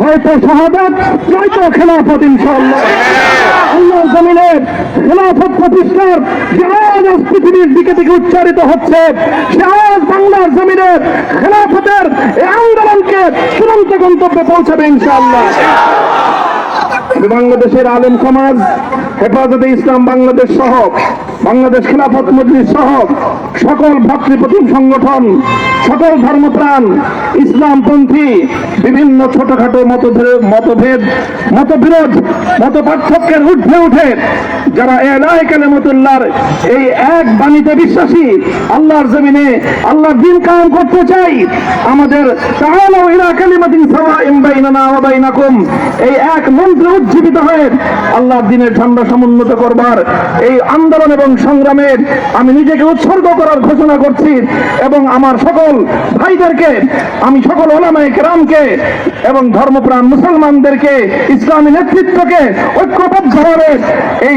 হয়তো শাহাদাত, নয়তো খেলাফত, ইনশাআল্লাহ। জমিনের জমিনে খেলাফত প্রতিষ্ঠার যে আজ পৃথিবীর দিকে দিকে উচ্চারিত হচ্ছে, সে আজ বাংলার জমিনের খেলাফতের এই আন্দোলনকে চূড়ান্ত গন্তব্যে পৌঁছাবে, ইনশাআল্লাহ। বাংলাদেশের আলেম সমাজ, হেফাজতে ইসলাম বাংলাদেশ সহ, বাংলাদেশ খিলাফত মজলিস সহ সকল ভাতৃপ্রতিম সংগঠন, সকল ধর্মপ্রাণ, ইসলামপন্থী, বিভিন্ন ছোটখাটো মতভেদ মতভেদ, মতবিরোধ মত পার্থক্যের ঊর্ধ্বে উঠে যারা এলাই কালেমতুল্লাহর এই এক বাণীতে বিশ্বাসী, আল্লাহর জমিনে আল্লাহর দিন কায়েম করতে চাই, আমাদের তাহলে ইলা কালিমাতিন সাওয়াইন বাইনানা ওয়া বাইনাকুম। এই এক মন্ত্রে উজ্জীবিত হয়ে আল্লাহর দিনের ঝান্ডা সমুন্নত করবার এই আন্দোলন এবং সংগ্রামে আমি নিজেকে উৎসর্গ করার ঘোষণা করছি এবং আমার সকল ভাইদেরকে, আমি সকল ওলামায়ে কেরামকে এবং ধর্মপ্রাণ মুসলমানদেরকে ইসলামী নেতৃত্বকে ঐক্যবদ্ধভাবে এই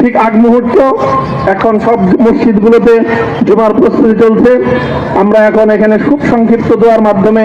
ঠিক আগ মুহূর্ত, এখন সব মসজিদগুলোতে জুমার প্রস্তুতি চলছে। আমরা এখন এখানে খুব সংক্ষিপ্ত দেওয়ার মাধ্যমে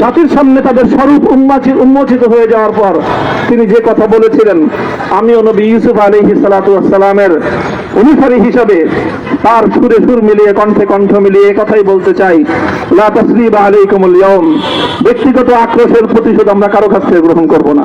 জাতির সামনে তাদের স্বরূপ উন্মোচিত উন্মোচিত হয়ে যাওয়ার পর তিনি যে কথা বলেছিলেন আমি নবী ইউসুফ আলী সালাতামের অনুসারী হিসাবে তার সুরে সুর মিলিয়ে, কণ্ঠে কণ্ঠ মিলিয়ে কথাই বলতে চাই। লা আলী কমল ব্যক্তিগত আক্রোশের প্রতিশোধ আমরা কারও কাছ থেকে গ্রহণ করব না।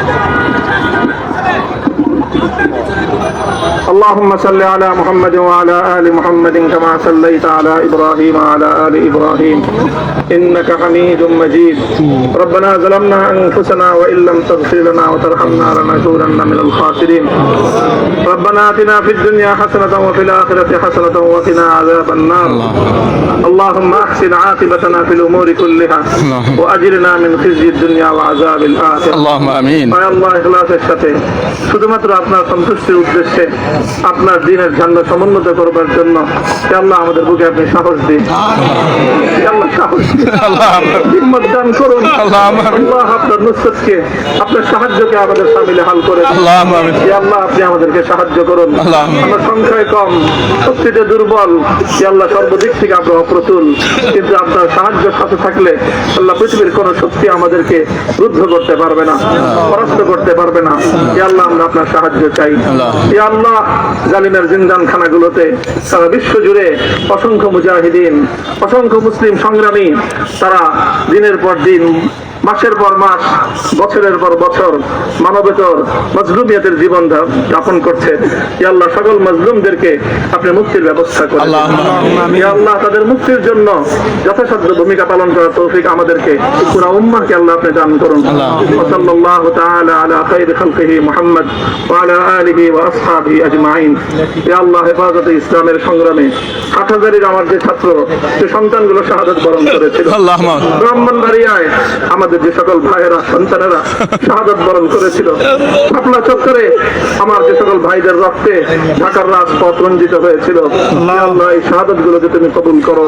Thank you. اللهم صل على محمد وعلى ال محمد كما صليت على ابراهيم وعلى ال ابراهيم انك حميد مجيد ربنا ظلمنا انفسنا وان لم تغفر لنا وترحمنا لنكونن من الخاسرين ربنا اتنا في الدنيا حسنه وفي الاخره حسنه وقنا عذاب النار اللهم احسن عاقبتنا في الامور كلها واجرنا من خزي الدنيا وعذاب الاخره اللهم امين আয় আল্লাহ ইখলাসের সাথে শুধুমাত্র আপনার সন্তুষ্টির উদ্দেশ্যে আপনার দিনের ঝান্ডা সমুন্নত করবার জন্য আল্লাহ আমাদের বুকে আপনি সাহস দিন। আল্লাহ সাহস হিম্মত দান করুন। আল্লাহ আপনার নুসরতকে আপনার সাহায্যকে আমাদের সামিলে হাল করে আল্লাহ আপনি আমাদেরকে সাহায্য করুন। আমরা সংখ্যায় কম শক্তিতে দুর্বল। আল্লাহ সর্বদিক থেকে আমরা অপ্রতুল কিন্তু আপনার সাহায্য সাথে থাকলে আল্লাহ পৃথিবীর কোন শক্তি আমাদেরকে রুদ্ধ করতে পারবে না পরাস্ত করতে পারবে না। আল্লাহ আমরা আপনার সাহায্য চাই। সারা অসংখ্য মুজাহিদিন অসংখ্য মুসলিম সংগ্রামী তারা দিনের পর দিন মাসের পর মাস বছরের পর বছর মানবেতর মজলুমিয়তের জীবন যাপন করছে। আল্লাহ সকল মজলুমদেরকে আপনি মুক্তির ব্যবস্থা করেন আল্লাহ তাদের মুক্তির জন্য যথাসাধ্য ভূমিকা পালন করার তৌফিক আমাদেরকে পুরা উম্মাহকে আল্লাহ আপনি দান করুন। সাল্লাল্লাহু তাআলা আলা খাইরি খালকিহি মুহাম্মদ ওয়া আলা আলিহি ওয়া আসহাবিহি আজমাইন। হে আল্লাহ হেফাজতে ইসলামের সংগ্রামে হাটহাজারির আমার যে ছাত্র যে সন্তানগুলো শাহাদাত বরণ করেছিল। ব্রাহ্মণবাড়িয়ায় আমাদের যে সকল ভাইয়েরা সন্তানেরা শাহাদত বরণ করেছিল শাপলা চত্বরে আমার যে সকল ভাইদের রক্তে ঢাকার রাজপথ রঞ্জিত হয়েছিল হে আল্লাহ এই শাহাদত গুলোকে তুমি কবুল করো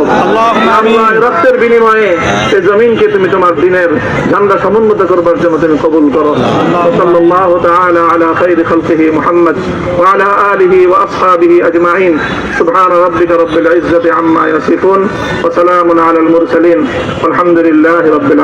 আল্লাহ এই রক্তের বিনিময়ে এই জমিনকে তুমি তোমার দিনের ঝান্ডা সমুন্নত করবার জন্য তুমি কবুল করো সাল্লাল্লাহু তাআলা আলা খাইরি খালকিহি মুহাম্মদ ওয়া আলা আলিহি ওয়া আসহাবিহি আজমাইন সুবহান রাব্বিকা রাব্বিল ইজ্জাতি আম্মা ইয়াসিফুন ওয়া সালামুন আলাল মুরসালিন والحمد لله رب العالمين